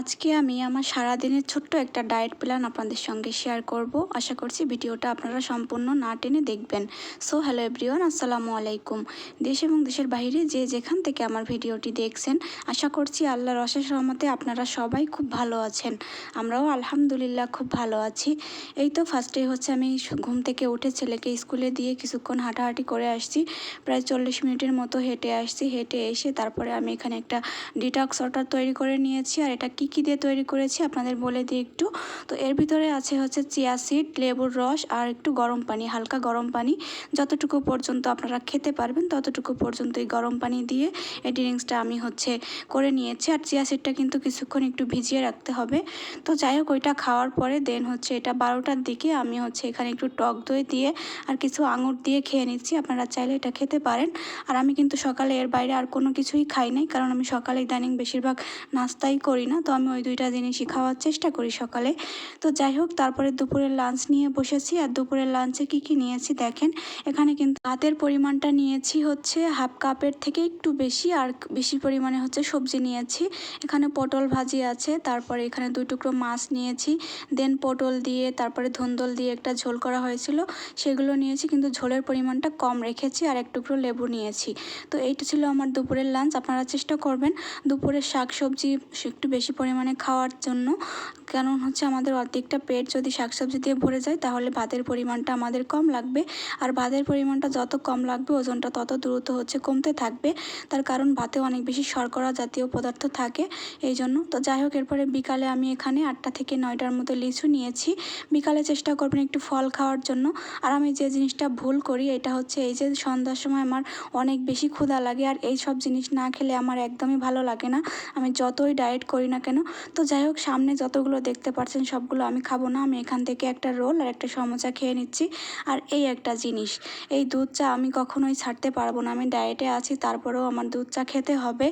আজকে আমি আমার সারাদিনের ছোট্ট একটা ডায়েট প্ল্যান আপনাদের সঙ্গে শেয়ার করব। আশা করছি ভিডিওটা আপনারা সম্পূর্ণ না টেনে দেখবেন। সো, হ্যালো এভরিওয়ান, আসসালামু আলাইকুম। দেশ এবং দেশের বাইরে যে যেখান থেকে আমার ভিডিওটি দেখছেন, আশা করছি আল্লাহর অশেষ রহমতে আপনারা সবাই খুব ভালো আছেন। আমরাও আলহামদুলিল্লাহ খুব ভালো আছি। এই তো ফার্স্টে হচ্ছে আমি ঘুম থেকে উঠে ছেলেকে স্কুলে দিয়ে কিছুক্ষণ হাঁটাহাঁটি করে আসছি। প্রায় চল্লিশ মিনিটের মতো হেঁটে আসছি। হেঁটে এসে তারপরে আমি এখানে একটা ডিটক্স অর্ডার তৈরি করে নিয়েছি। আর এটা কি কী দিয়ে তৈরি করেছি, আপনাদের বলে দিই একটু। তো এর ভিতরে আছে হচ্ছে চিয়া সিড লেবুর রস আর একটু গরম পানি, হালকা গরম পানি। যতটুকু পর্যন্ত আপনারা খেতে পারবেন, ততটুকু পর্যন্ত এই গরম পানি দিয়ে এই ড্রিঙ্কসটা আমি হচ্ছে করে নিয়েছি। আর চিয়া সিডটা কিন্তু কিছুক্ষণ একটু ভিজিয়ে রাখতে হবে। তো যাই হোক, ওইটা খাওয়ার পরে দেন হচ্ছে এটা বারোটার দিকে আমি হচ্ছে এখানে একটু টক দই দিয়ে আর কিছু আঙুর দিয়ে খেয়ে নিচ্ছি। আপনারা চাইলে এটা খেতে পারেন। আর আমি কিন্তু সকালে এর বাইরে আর কোনো কিছুই খাই নাই, কারণ আমি সকালে ইদানিং বেশিরভাগ নাস্তাই করি না। তো আমি ওই দুইটা জিনিসই খাওয়ার চেষ্টা করি সকালে। তো যাই হোক, তারপরে দুপুরের লাঞ্চ নিয়ে বসেছি আর দুপুরের লাঞ্চে কি কি নিয়েছি দেখেন। এখানে কিন্তু ভাতের পরিমাণটা নিয়েছি হচ্ছে হাফ কাপের থেকে একটু বেশি আর বেশি পরিমাণে হচ্ছে সবজি নিয়েছি। এখানে পটল ভাজি আছে, তারপরে এখানে দুই টুকরো মাছ নিয়েছি। দেন পটল দিয়ে, তারপরে ধুন্দল দিয়ে একটা ঝোল করা হয়েছিল। সেগুলো নিয়েছি, কিন্তু ঝোলের পরিমাণটা কম রেখেছি আর এক টুকরো লেবু নিয়েছি। তো এইটা ছিল আমার দুপুরের লাঞ্চ আপনারা চেষ্টা করবেন। দুপুরের শাক সবজি একটু বেশি পরিমাণে খাওয়ার জন্য। কারণ হচ্ছে আমাদের অর্ধেকটা পেট যদি শাকসবজি দিয়ে ভরে যায়, তাহলে ভাতের পরিমাণটা আমাদের কম লাগবে। আর ভাতের পরিমাণটা যত কম লাগবে, ওজনটা তত দ্রুত হচ্ছে কমতে থাকবে। তার কারণ ভাতে অনেক বেশি শর্করা জাতীয় পদার্থ থাকে, এই জন্য। তো যাই হোক, এরপরে বিকালে আমি এখানে আটটা থেকে নয়টার মতো লিচু নিয়েছি। বিকালে চেষ্টা করবেন একটু ফল খাওয়ার জন্য। আর আমি যে জিনিসটা ভুল করি, এটা হচ্ছে এই যে সন্ধ্যার সময় আমার অনেক বেশি ক্ষুধা লাগে। আর এই সব জিনিস না খেলে আমার একদমই ভালো লাগে না। আমি যতই ডায়েট করি না কেন তো যাই হোক, সামনে যতগুলো দেখতে পাচ্ছেন সবগুলো আমি খাব না। আমি এখান থেকে একটা রোল আর একটা সমোচা খেয়ে নিচ্ছি। আর এই একটা জিনিস, এই দুধ চা আমি কখনোই ছাড়তে পারব না। আমি ডায়েটে আছি, তারপরেও আমার দুধ চা খেতে হবে।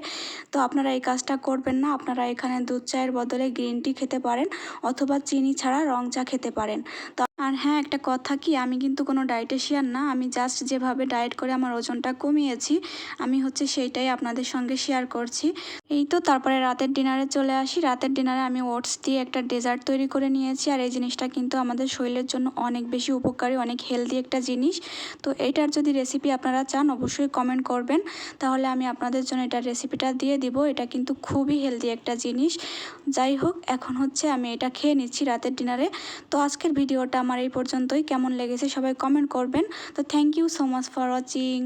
তো আপনারা এই কাজটা করবেন না। আপনারা এখানে দুধ চায়ের বদলে গ্রিন টি খেতে পারেন অথবা চিনি ছাড়া রং চা খেতে পারেন। তো আর হ্যাঁ একটা কথা কি? আমি কিন্তু কোনো ডায়েটেশিয়ান না। আমি জাস্ট যেভাবে ডায়েট করে আমার ওজনটা কমিয়েছি, আমি হচ্ছে সেইটাই আপনাদের সঙ্গে শেয়ার করছি। এই তো তারপরে রাতের ডিনারে চলে আসি। রাতের ডিনারে আমি ওটস দিয়ে একটা ডেজার্ট তৈরি করে নিয়েছি। আর এই জিনিসটা কিন্তু আমাদের শরীরের জন্য অনেক বেশি উপকারী, অনেক হেলদি একটা জিনিস। তো এইটার যদি রেসিপি আপনারা চান, অবশ্যই কমেন্ট করবেন। তাহলে আমি আপনাদের জন্য এটার রেসিপিটা দিয়ে দিব। এটা কিন্তু খুবই হেলদি একটা জিনিস। যাই হোক, এখন হচ্ছে আমি এটা খেয়ে নিচ্ছি রাতের ডিনারে তো আজকের ভিডিওটা আমার এই পর্যন্তই। কেমন লেগেছে সবাই কমেন্ট করবেন। তো thank you so much for watching